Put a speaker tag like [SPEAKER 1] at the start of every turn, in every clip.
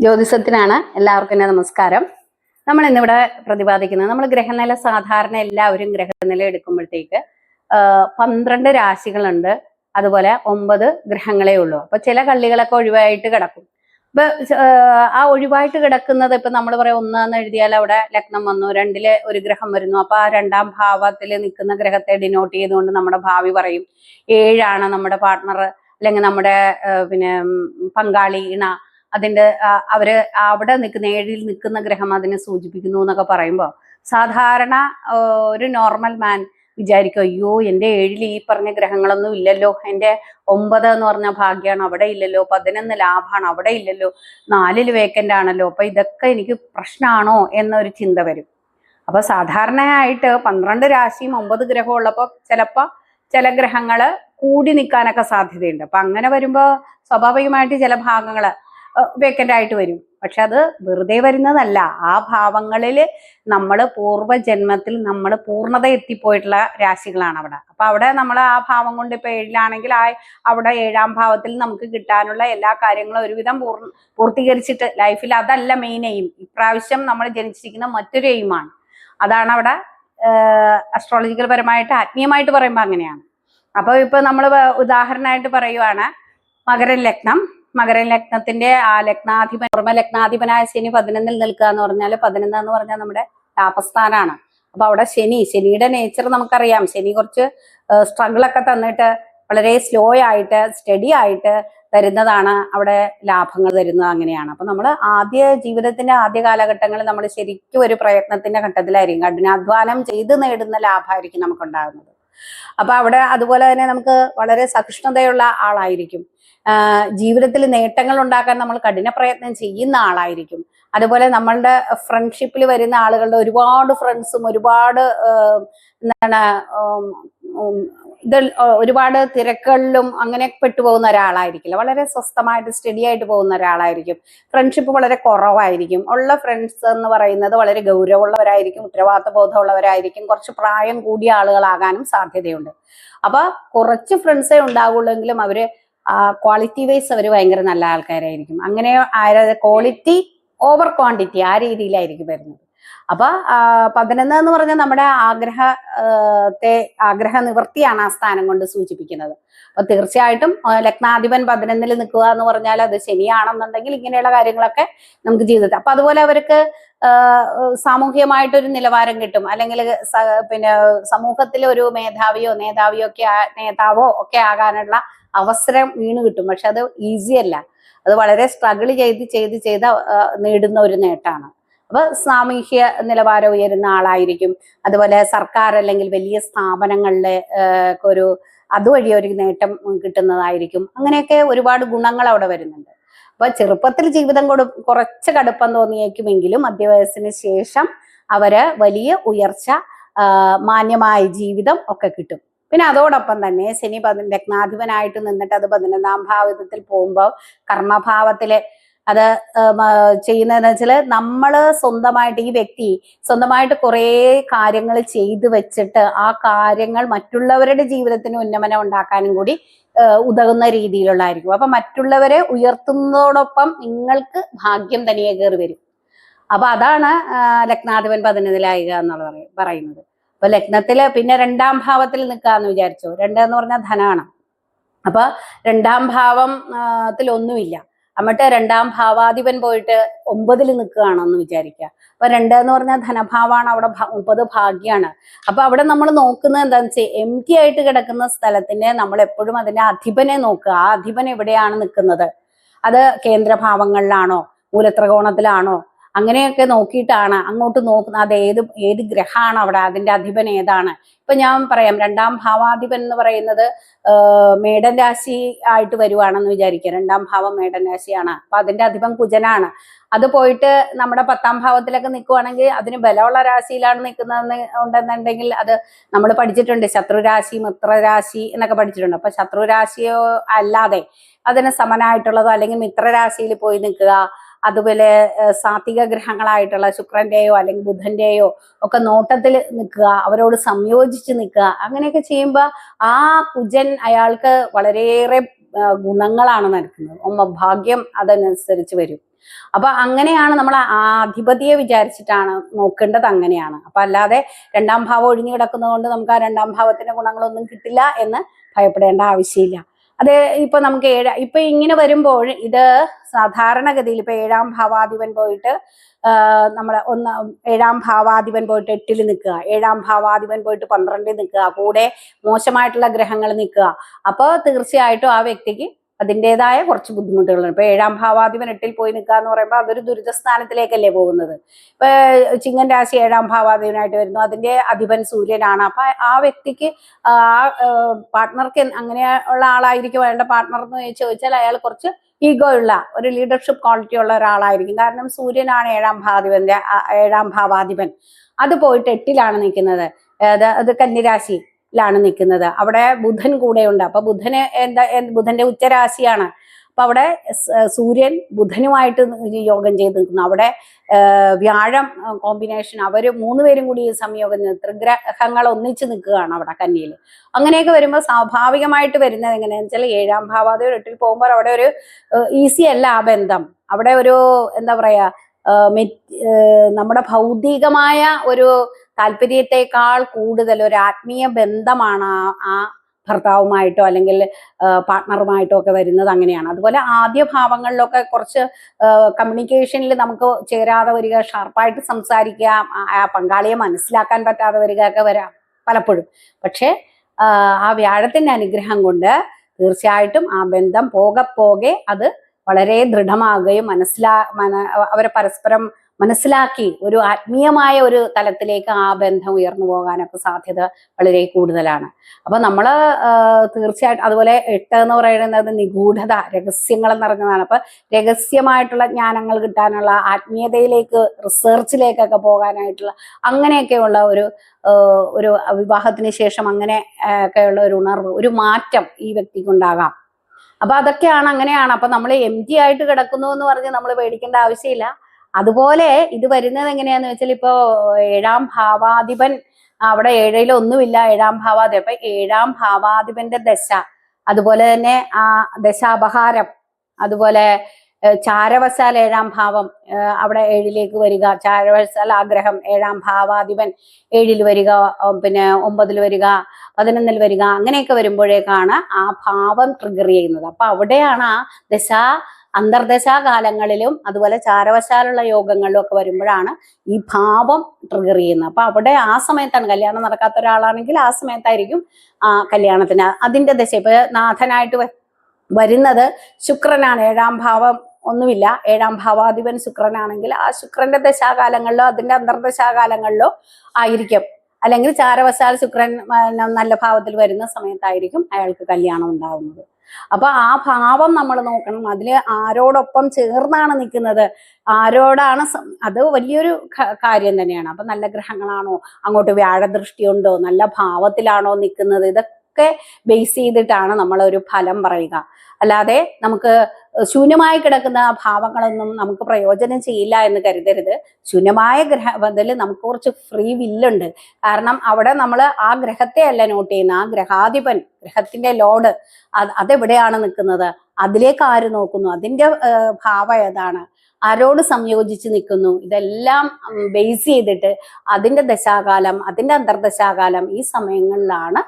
[SPEAKER 1] ജ്യോതിഷത്തിനാണ് എല്ലാവർക്കും എന്റെ നമസ്കാരം. നമ്മൾ ഇന്നിവിടെ പ്രതിപാദിക്കുന്നത് നമ്മൾ ഗ്രഹനില സാധാരണ എല്ലാവരും ഗ്രഹനില എടുക്കുമ്പോഴത്തേക്ക് പന്ത്രണ്ട് രാശികളുണ്ട്. അതുപോലെ ഒമ്പത് ഗ്രഹങ്ങളേ ഉള്ളൂ. അപ്പൊ ചില കള്ളികളൊക്കെ ഒഴിവായിട്ട് കിടക്കും. ഇപ്പൊ ആ, ഒഴിവായിട്ട് കിടക്കുന്നത് ഇപ്പൊ നമ്മൾ പറയാം ഒന്നാന്ന് എഴുതിയാൽ അവിടെ ലഗ്നം വന്നു രണ്ടിൽ ഒരു ഗ്രഹം വരുന്നു. അപ്പൊ ആ രണ്ടാം ഭാവത്തിൽ നിൽക്കുന്ന ഗ്രഹത്തെ ഡിനോട്ട് ചെയ്തുകൊണ്ട് നമ്മുടെ ഭാവി പറയും. ഏഴാണ് നമ്മുടെ പാർട്ണർ അല്ലെങ്കിൽ നമ്മുടെ പിന്നെ പങ്കാളി ഇണ. അതിന്റെ അവർ അവിടെ നിൽക്കുന്ന ഏഴിൽ നിൽക്കുന്ന ഗ്രഹം അതിനെ സൂചിപ്പിക്കുന്നു എന്നൊക്കെ പറയുമ്പോൾ സാധാരണ ഒരു നോർമൽ മാൻ വിചാരിക്കും അയ്യോ എന്റെ ഏഴിൽ ഈ പറഞ്ഞ ഗ്രഹങ്ങളൊന്നും ഇല്ലല്ലോ. എന്റെ ഒമ്പത് എന്ന് പറഞ്ഞ ഭാഗ്യമാണ് അവിടെ ഇല്ലല്ലോ. പതിനൊന്ന് ലാഭമാണ് അവിടെ ഇല്ലല്ലോ. നാലിൽ വേക്കന്റ് ആണല്ലോ. അപ്പൊ ഇതൊക്കെ എനിക്ക് പ്രശ്നമാണോ എന്നൊരു ചിന്ത വരും. അപ്പൊ സാധാരണയായിട്ട് പന്ത്രണ്ട് രാശിയും ഒമ്പത് ഗ്രഹവും ഉള്ളപ്പോൾ ചിലപ്പോൾ ചില ഗ്രഹങ്ങൾ കൂടി നിൽക്കാനൊക്കെ സാധ്യതയുണ്ട്. അപ്പൊ അങ്ങനെ വരുമ്പോൾ സ്വാഭാവികമായിട്ട് ചില ഭാഗങ്ങൾ വേക്കന്റ് ആയിട്ട് വരും. പക്ഷെ അത് വെറുതെ വരുന്നതല്ല. ആ ഭാവങ്ങളിൽ നമ്മൾ പൂർവജന്മത്തിൽ നമ്മൾ പൂർണത എത്തിപ്പോയിട്ടുള്ള രാശികളാണ് അവിടെ. അപ്പം അവിടെ നമ്മൾ ആ ഭാവം കൊണ്ട് ഇപ്പോൾ ഏഴിലാണെങ്കിൽ ആ അവിടെ ഏഴാം ഭാവത്തിൽ നമുക്ക് കിട്ടാനുള്ള എല്ലാ കാര്യങ്ങളും ഒരുവിധം പൂർണ പൂർത്തീകരിച്ചിട്ട് ലൈഫിൽ അതല്ല മെയിൻ എയിം ഇപ്രാവശ്യം നമ്മൾ ജനിച്ചിരിക്കുന്ന മറ്റൊരു എയിമാണ് അതാണ് അവിടെ അസ്ട്രോളജിക്കൽ പരമായിട്ട് ആത്മീയമായിട്ട് പറയുമ്പോൾ അങ്ങനെയാണ്. അപ്പോൾ ഇപ്പോൾ നമ്മൾ ഉദാഹരണമായിട്ട് പറയുവാണ് മകരൻ ലഗ്നം. മകരൻ ലഗ്നത്തിന്റെ ആ ലഗ്നാധിപൻ ഓർമ്മ ലഗ്നാധിപനായ ശനി പതിനൊന്നിൽ നിൽക്കുക എന്ന് പറഞ്ഞാൽ പതിനൊന്ന് എന്ന് പറഞ്ഞാൽ നമ്മുടെ താപസ്ഥാനാണ്. അപ്പൊ അവിടെ ശനി ശനിയുടെ നേച്ചർ നമുക്കറിയാം. ശനി കുറച്ച് സ്ട്രഗിൾ ഒക്കെ തന്നിട്ട് വളരെ സ്ലോ ആയിട്ട് സ്റ്റഡി ആയിട്ട് തരുന്നതാണ് അവിടെ ലാഭങ്ങൾ തരുന്നത് അങ്ങനെയാണ്. അപ്പൊ നമ്മൾ ആദ്യ ജീവിതത്തിന്റെ ആദ്യ കാലഘട്ടങ്ങളിൽ നമ്മൾ ശരിക്കും ഒരു പ്രയത്നത്തിന്റെ ഘട്ടത്തിലായിരിക്കും. കഠിനാധ്വാനം ചെയ്ത് നേടുന്ന ലാഭമായിരിക്കും നമുക്കുണ്ടാകുന്നത്. അപ്പൊ അവിടെ അതുപോലെ തന്നെ നമുക്ക് വളരെ സഹിഷ്ണുതയുള്ള ആളായിരിക്കും. ജീവിതത്തിൽ നേട്ടങ്ങൾ ഉണ്ടാക്കാൻ നമ്മൾ കഠിന പ്രയത്നം ചെയ്യുന്ന ആളായിരിക്കും. അതുപോലെ നമ്മളുടെ ഫ്രണ്ട്ഷിപ്പിൽ വരുന്ന ആളുകളുടെ ഒരുപാട് ഫ്രണ്ട്സും ഒരുപാട് എന്താണ് ഇത് ഒരുപാട് തിരക്കുകളിലും അങ്ങനെ പെട്ടുപോകുന്ന ഒരാളായിരിക്കില്ല. വളരെ സ്വസ്ഥമായിട്ട് സ്റ്റഡി ആയിട്ട് പോകുന്ന ഒരാളായിരിക്കും. ഫ്രണ്ട്ഷിപ്പ് വളരെ കുറവായിരിക്കും. ഉള്ള ഫ്രണ്ട്സ് എന്ന് പറയുന്നത് വളരെ ഗൗരവമുള്ളവരായിരിക്കും ഉത്തരവാദിത്ത ബോധമുള്ളവരായിരിക്കും കുറച്ച് പ്രായം കൂടിയ ആളുകളാകാനും സാധ്യതയുണ്ട്. അപ്പൊ കുറച്ച് ഫ്രണ്ട്സേ ഉണ്ടാവുള്ളൂ എങ്കിലും അവർ ക്വാളിറ്റി വൈസ് അവർ ഭയങ്കര നല്ല ആൾക്കാരായിരിക്കും. അങ്ങനെ ക്വാളിറ്റി ഓവർ ക്വാണ്ടിറ്റി ആ രീതിയിലായിരിക്കും വരുന്നത്. അപ്പൊ പതിനൊന്ന് എന്ന് പറഞ്ഞാൽ നമ്മുടെ ആഗ്രഹത്തെ ആഗ്രഹ നിവൃത്തിയാണ് ആ സ്ഥാനം കൊണ്ട് സൂചിപ്പിക്കുന്നത്. അപ്പൊ തീർച്ചയായിട്ടും ലഗ്നാധിപൻ പതിനൊന്നിൽ നിൽക്കുക എന്ന് പറഞ്ഞാൽ അത് ശനിയാണെന്നുണ്ടെങ്കിൽ ഇങ്ങനെയുള്ള കാര്യങ്ങളൊക്കെ നമുക്ക് ജീവിതത്തിൽ അപ്പൊ അതുപോലെ അവർക്ക് സാമൂഹ്യമായിട്ടൊരു നിലവാരം കിട്ടും. അല്ലെങ്കിൽ പിന്നെ സമൂഹത്തിൽ ഒരു മേധാവിയോ നേതാവിയോ ഒക്കെ നേതാവോ ഒക്കെ ആകാനുള്ള അവസരം വീണ് കിട്ടും. പക്ഷെ അത് ഈസി അല്ല. അത് വളരെ സ്ട്രഗിൾ ചെയ്ത് ചെയ്ത് ചെയ്ത് നേടുന്ന ഒരു നേട്ടമാണ്. അപ്പൊ സാമൂഹ്യ നിലവാരം ഉയരുന്ന ആളായിരിക്കും. അതുപോലെ സർക്കാർ അല്ലെങ്കിൽ വലിയ സ്ഥാപനങ്ങളിലെ ഒരു അതുവഴി ഒരു നേട്ടം കിട്ടുന്നതായിരിക്കും. അങ്ങനെയൊക്കെ ഒരുപാട് ഗുണങ്ങൾ അവിടെ വരുന്നുണ്ട്. അപ്പൊ ചെറുപ്പത്തിൽ ജീവിതം കൊടു കുറച്ച് കടുപ്പം തോന്നിയേക്കുമെങ്കിലും മധ്യവയസ്സിന് ശേഷം അവർ വലിയ ഉയർച്ച മാന്യമായ ജീവിതം ഒക്കെ കിട്ടും. പിന്നെ അതോടൊപ്പം തന്നെ ശനി പതി ലഗ്നാധിപനായിട്ട് നിന്നിട്ട് അത് പതിനൊന്നാം ഭാവത്തിൽ പോകുമ്പോൾ കർമ്മഭാവത്തിൽ അത് ചെയ്യുന്നതെന്ന് വെച്ചാൽ നമ്മൾ സ്വന്തമായിട്ട് ഈ വ്യക്തി സ്വന്തമായിട്ട് കുറേ കാര്യങ്ങൾ ചെയ്തു വെച്ചിട്ട് ആ കാര്യങ്ങൾ മറ്റുള്ളവരുടെ ജീവിതത്തിന് ഉന്നമനം ഉണ്ടാക്കാനും കൂടി ഉതകുന്ന രീതിയിലുള്ളതായിരിക്കും. അപ്പൊ മറ്റുള്ളവരെ ഉയർത്തുന്നതോടൊപ്പം നിങ്ങൾക്ക് ഭാഗ്യം തനിയെ കയറി വരും. അപ്പൊ അതാണ് ലഗ്നാധിപൻ പതിനൊന്നിലായിക എന്നുള്ളത് പറയുന്നത്. അപ്പൊ ലഗ്നത്തിൽ പിന്നെ രണ്ടാം ഭാവത്തിൽ നിൽക്കാന്ന് വിചാരിച്ചു. രണ്ട് എന്ന് പറഞ്ഞാൽ ധനാണ്. അപ്പൊ രണ്ടാം ഭാവം ത്തിലൊന്നുമില്ല എന്നിട്ട് രണ്ടാം ഭാവാധിപൻ പോയിട്ട് ഒമ്പതിൽ നിൽക്കുകയാണെന്ന് വിചാരിക്കുക അപ്പൊ രണ്ട് എന്ന് പറഞ്ഞാൽ ധനഭാവമാണ് അവിടെ മുപ്പത് ഭാഗ്യാണ്. അപ്പൊ അവിടെ നമ്മൾ നോക്കുന്നത് എന്താന്ന് വെച്ചാൽ എം ടി ആയിട്ട് കിടക്കുന്ന സ്ഥലത്തിന്റെ നമ്മൾ എപ്പോഴും അതിന്റെ അധിപനെ നോക്കുക. ആ അധിപൻ എവിടെയാണ് നിൽക്കുന്നത് അത് കേന്ദ്രഭാവങ്ങളിലാണോ? മൂലത്രികോണത്തിലാണോ? അങ്ങനെയൊക്കെ നോക്കിയിട്ടാണ് അങ്ങോട്ട് നോക്കുന്ന അത് ഏത് ഏത് ഗ്രഹമാണ് അവിടെ? അതിന്റെ അധിപൻ ഏതാണ്? ഇപ്പൊ ഞാൻ പറയാം രണ്ടാം ഭാവാധിപൻ എന്ന് പറയുന്നത് മേടൻ രാശി ആയിട്ട് വരുവാണെന്ന് വിചാരിക്കുക. രണ്ടാം ഭാവം മേടൻ രാശിയാണ്. അപ്പൊ അതിന്റെ അധിപൻ കുജനാണ്. അത് പോയിട്ട് നമ്മുടെ പത്താം ഭാവത്തിലൊക്കെ നിൽക്കുവാണെങ്കിൽ അതിന് ബലമുള്ള രാശിയിലാണ് നിൽക്കുന്നതെന്ന് ഉണ്ടെന്നുണ്ടെങ്കിൽ അത് നമ്മൾ പഠിച്ചിട്ടുണ്ട്. ശത്രുരാശി മിത്രരാശി എന്നൊക്കെ പഠിച്ചിട്ടുണ്ട്. അപ്പൊ ശത്രുരാശിയോ അല്ലാതെ അതിന് സമനായിട്ടുള്ളതോ അല്ലെങ്കിൽ മിത്രരാശിയിൽ പോയി നിൽക്കുക അതുപോലെ സാത്വിക ഗ്രഹങ്ങളായിട്ടുള്ള ശുക്രന്റെയോ അല്ലെങ്കിൽ ബുധന്റെയോ ഒക്കെ നോട്ടത്തിൽ നിൽക്കുക അവരോട് സംയോജിച്ച് നിൽക്കുക അങ്ങനെയൊക്കെ ചെയ്യുമ്പോൾ ആ കുജൻ അയാൾക്ക് വളരെയേറെ ഗുണങ്ങളാണ് നൽകുന്നത്. ഒമ്മ ഭാഗ്യം അതനുസരിച്ച് വരും. അപ്പൊ അങ്ങനെയാണ് നമ്മൾ ആധിപതിയെ വിചാരിച്ചിട്ടാണ് നോക്കേണ്ടത് അങ്ങനെയാണ്. അപ്പൊ അല്ലാതെ രണ്ടാം ഭാവം ഒഴിഞ്ഞു കിടക്കുന്നത് കൊണ്ട് നമുക്ക് ആ രണ്ടാം ഭാവത്തിന്റെ ഗുണങ്ങളൊന്നും കിട്ടില്ല എന്ന് ഭയപ്പെടേണ്ട ആവശ്യമില്ല. അത് ഇപ്പൊ നമുക്ക് ഏഴ ഇപ്പൊ ഇങ്ങനെ വരുമ്പോൾ ഇത് സാധാരണഗതിയിൽ ഇപ്പൊ ഏഴാം ഭാവാധിപൻ പോയിട്ട് നമ്മുടെ ഒന്ന് ഏഴാം ഭാവാധിപൻ പോയിട്ട് എട്ടിൽ നിൽക്കുക ഏഴാം ഭാവാധിപൻ പോയിട്ട് പന്ത്രണ്ടിൽ നിൽക്കുക കൂടെ മോശമായിട്ടുള്ള ഗ്രഹങ്ങൾ നിൽക്കുക. അപ്പോൾ തീർച്ചയായിട്ടും ആ വ്യക്തിക്ക് അതിന്റെതായ കുറച്ച് ബുദ്ധിമുട്ടുകളുണ്ട്. ഇപ്പൊ ഏഴാം ഭാവാധിപൻ എട്ടിൽ പോയി നിൽക്കുക എന്ന് പറയുമ്പോൾ അതൊരു ദുരിതസ്ഥാനത്തിലേക്കല്ലേ പോകുന്നത്. ഇപ്പൊ ചിങ്ങൻ രാശി ഏഴാം ഭാവാധിപനായിട്ട് വരുന്നു. അതിന്റെ അധിപൻ സൂര്യനാണ്. അപ്പൊ ആ വ്യക്തിക്ക് ആ പാർട്ട്ണർക്ക് അങ്ങനെയുള്ള ആളായിരിക്കും. അയാളുടെ പാർട്ട്ണർ എന്ന് ചോദിച്ചാൽ അയാൾ കുറച്ച് ഈഗോ ഉള്ള ഒരു ലീഡർഷിപ്പ് ക്വാളിറ്റി ഉള്ള ഒരാളായിരിക്കും. കാരണം സൂര്യനാണ് ഏഴാം ഭാവാധിപന്റെ ഏഴാം ഭാവാധിപൻ. അത് പോയിട്ട് എട്ടിലാണ് നിൽക്കുന്നത്. അത് അത് കന്യരാശിയിലാണ് നിൽക്കുന്നത്. അവിടെ ബുധൻ കൂടെയുണ്ട്. അപ്പൊ ബുധന് എന്താ ബുധന്റെ ഉച്ചരാശിയാണ്. അപ്പൊ അവിടെ സൂര്യൻ ബുധനുമായിട്ട് യോഗം ചെയ്ത് നിൽക്കുന്നു. അവിടെ വ്യാഴം കോമ്പിനേഷൻ അവർ മൂന്നുപേരും കൂടി ഈ സംയോഗം ത്രിഗ്രഹങ്ങൾ ഒന്നിച്ച് നിൽക്കുകയാണ് അവിടെ കന്നിയിൽ അങ്ങനെയൊക്കെ വരുമ്പോൾ സ്വാഭാവികമായിട്ട് വരുന്നത് എങ്ങനെയാന്ന് വെച്ചാൽ ഏഴാം ഭാവാധിപൻ എട്ടിൽ പോകുമ്പോൾ അവിടെ ഒരു ഈസി അല്ല ആ ബന്ധം. അവിടെ ഒരു എന്താ പറയാ നമ്മുടെ ഭൗതികമായ ഒരു താല്പര്യത്തെക്കാൾ കൂടുതൽ ഒരു ആത്മീയ ബന്ധമാണ് ആ- ഭർത്താവുമായിട്ടോ അല്ലെങ്കിൽ പാർട്ട്ണറുമായിട്ടോ ഒക്കെ വരുന്നത് അങ്ങനെയാണ്. അതുപോലെ ആദ്യ ഭാവങ്ങളിലൊക്കെ കുറച്ച് കമ്മ്യൂണിക്കേഷനിൽ നമുക്ക് ചേരാതെ വരിക ഷാർപ്പായിട്ട് സംസാരിക്കുക ആ- പങ്കാളിയെ മനസ്സിലാക്കാൻ പറ്റാതെ വരിക ഒക്കെ വരാം പലപ്പോഴും. പക്ഷേ ആ വ്യാഴത്തിന്റെ അനുഗ്രഹം കൊണ്ട് തീർച്ചയായിട്ടും ആ ബന്ധം പോകെ പോകെ അത് വളരെ ദൃഢമാകുകയും മനസ്സിലാ മന അവരെ പരസ്പരം മനസ്സിലാക്കി ഒരു ആത്മീയമായ ഒരു തലത്തിലേക്ക് ആ ബന്ധം ഉയർന്നു പോകാനൊക്കെ സാധ്യത വളരെ കൂടുതലാണ്. അപ്പൊ നമ്മൾ ആ, തീർച്ചയായിട്ടും അതുപോലെ എട്ട് എന്ന് പറയുന്നത് നിഗൂഢത രഹസ്യങ്ങൾ നിറഞ്ഞതാണ് അപ്പൊ രഹസ്യമായിട്ടുള്ള ജ്ഞാനങ്ങൾ കിട്ടാനുള്ള ആത്മീയതയിലേക്ക് റിസർച്ചിലേക്കൊക്കെ പോകാനായിട്ടുള്ള അങ്ങനെയൊക്കെയുള്ള ഒരു ഒരു വിവാഹത്തിന് ശേഷം അങ്ങനെ ഒക്കെയുള്ള ഒരു ഉണർവ് ഒരു മാറ്റം ഈ വ്യക്തിക്കുണ്ടാകാം. അപ്പൊ അതൊക്കെയാണ് അങ്ങനെയാണ്. അപ്പൊ നമ്മൾ എം ജി ആയിട്ട് കിടക്കുന്നു എന്ന് പറഞ്ഞ് നമ്മൾ പേടിക്കേണ്ട ആവശ്യമില്ല. അതുപോലെ ഇത് വരുന്നത് എങ്ങനെയാന്ന് വെച്ചാൽ ഇപ്പോ ഏഴാം ഭാവാധിപൻ അവിടെ ഏഴിലൊന്നുമില്ല ഏഴാം ഭാവാധിപൻ അപ്പൊ ഏഴാം ഭാവാധിപന്റെ ദശ അതുപോലെ തന്നെ ആ ദശാപഹാരം അതുപോലെ ചാരവശാൽ ഏഴാം ഭാവം അവിടെ ഏഴിലേക്ക് വരിക ചാരവശാൽ ആഗ്രഹം ഏഴാം ഭാവാധിപൻ ഏഴിൽ വരിക പിന്നെ ഒമ്പതിൽ വരിക പതിനൊന്നിൽ വരിക അങ്ങനെയൊക്കെ വരുമ്പോഴേക്കാണ് ആ ഭാവം ട്രിഗർ ചെയ്യുന്നത്. അപ്പൊ അവിടെയാണ് ആ ദശ അന്തർദശാകാലങ്ങളിലും അതുപോലെ ചാരവശാലുള്ള യോഗങ്ങളിലും ഒക്കെ വരുമ്പോഴാണ് ഈ ഭാവം ട്രിഗർ ചെയ്യുന്നത്. അപ്പൊ അവിടെ ആ സമയത്താണ് കല്യാണം നടക്കാത്ത ഒരാളാണെങ്കിൽ ആ സമയത്തായിരിക്കും ആ കല്യാണത്തിന് അതിന്റെ ദശ. ഇപ്പൊ നാഥനായിട്ട് വരുന്നത് ശുക്രനാണ്. ഏഴാം ഭാവം ഒന്നുമില്ല. ഏഴാം ഭാവാധിപൻ ശുക്രനാണെങ്കിൽ ആ ശുക്രന്റെ ദശാകാലങ്ങളിലോ അതിന്റെ അന്തർദശാകാലങ്ങളിലോ ആയിരിക്കും. അല്ലെങ്കിൽ ചാരവശാൽ ശുക്രൻ നല്ല ഭാവത്തിൽ വരുന്ന സമയത്തായിരിക്കും അയാൾക്ക് കല്യാണം ഉണ്ടാവുന്നത്. അപ്പൊ ആ ഭാവം നമ്മൾ നോക്കണം. അതിൽ ആരോടൊപ്പം ചേർന്നാണ് നിൽക്കുന്നത്. ആരോടാണ് അത് വലിയൊരു കാര്യം തന്നെയാണ്. അപ്പൊ നല്ല ഗ്രഹങ്ങളാണോ? അങ്ങോട്ട് വ്യാഴദൃഷ്ടിയുണ്ടോ നല്ല ഭാവത്തിലാണോ നിൽക്കുന്നത്? ഇതൊക്കെ ബേസ് ചെയ്തിട്ടാണ് നമ്മൾ ഒരു ഫലം പറയുക. അല്ലാതെ നമുക്ക് ശൂന്യമായി കിടക്കുന്ന ഭാവങ്ങളൊന്നും നമുക്ക് പ്രയോജനം ചെയ്യില്ല എന്ന് കരുതരുത്. ശൂന്യമായ ഗ്രഹ ബദൽ നമുക്ക് കുറച്ച് ഫ്രീ വില്ലുണ്ട് കാരണം അവിടെ നമ്മൾ ആ ഗ്രഹത്തെ അല്ല നോട്ട് ചെയ്യുന്ന ആ ഗ്രഹാധിപൻ ഗ്രഹത്തിന്റെ ലോഡ് അത് അതെവിടെയാണ് നിൽക്കുന്നത്? അതിലേക്ക് ആര് നോക്കുന്നു? അതിന്റെ ഭാവം ഏതാണ്? ആരോട് സംയോജിച്ച് നിൽക്കുന്നു? ഇതെല്ലാം ബേസ് ചെയ്തിട്ട് അതിന്റെ ദശാകാലം അതിന്റെ അന്തർദശാകാലം ഈ സമയങ്ങളിലാണ്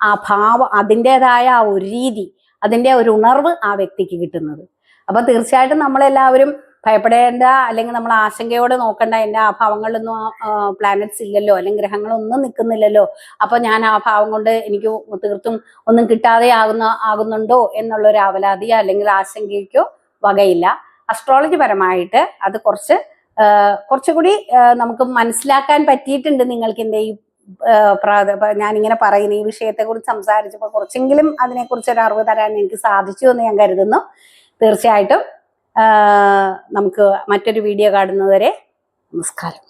[SPEAKER 1] ആ ഭാവം അതിന്റെതായ ആ ഒരു രീതി അതിന്റെ ഒരു ഉണർവ് ആ വ്യക്തിക്ക് കിട്ടുന്നത്. അപ്പൊ തീർച്ചയായിട്ടും നമ്മളെല്ലാവരും ഭയപ്പെടേണ്ട അല്ലെങ്കിൽ നമ്മൾ ആശങ്കയോടെ നോക്കണ്ട എന്റെ ആ ഭാവങ്ങളിലൊന്നും പ്ലാനറ്റ്സ് ഇല്ലല്ലോ അല്ലെങ്കിൽ ഗ്രഹങ്ങളൊന്നും നിൽക്കുന്നില്ലല്ലോ അപ്പൊ ഞാൻ ആ ഭാവം കൊണ്ട് എനിക്ക് തീർത്തും ഒന്നും കിട്ടാതെ ആകുന്ന ആകുന്നുണ്ടോ എന്നുള്ള ഒരു അവലാതിയോ അല്ലെങ്കിൽ ആശങ്കയ്ക്കോ വകയില്ല. അസ്ട്രോളജി പരമായിട്ട് അത് കുറച്ച് കുറച്ചുകൂടി നമുക്ക് മനസ്സിലാക്കാൻ പറ്റിയിട്ടുണ്ട് നിങ്ങൾക്ക് എന്റെ ഈ ഞാനിങ്ങനെ പറയുന്ന ഈ വിഷയത്തെ കുറിച്ച് സംസാരിച്ചപ്പോൾ കുറച്ചെങ്കിലും അതിനെക്കുറിച്ച് ഒരു അറിവ് തരാൻ എനിക്ക് സാധിച്ചു എന്ന് ഞാൻ കരുതുന്നു. തീർച്ചയായിട്ടും നമുക്ക് മറ്റൊരു വീഡിയോ കാണുന്നതുവരെ നമസ്കാരം.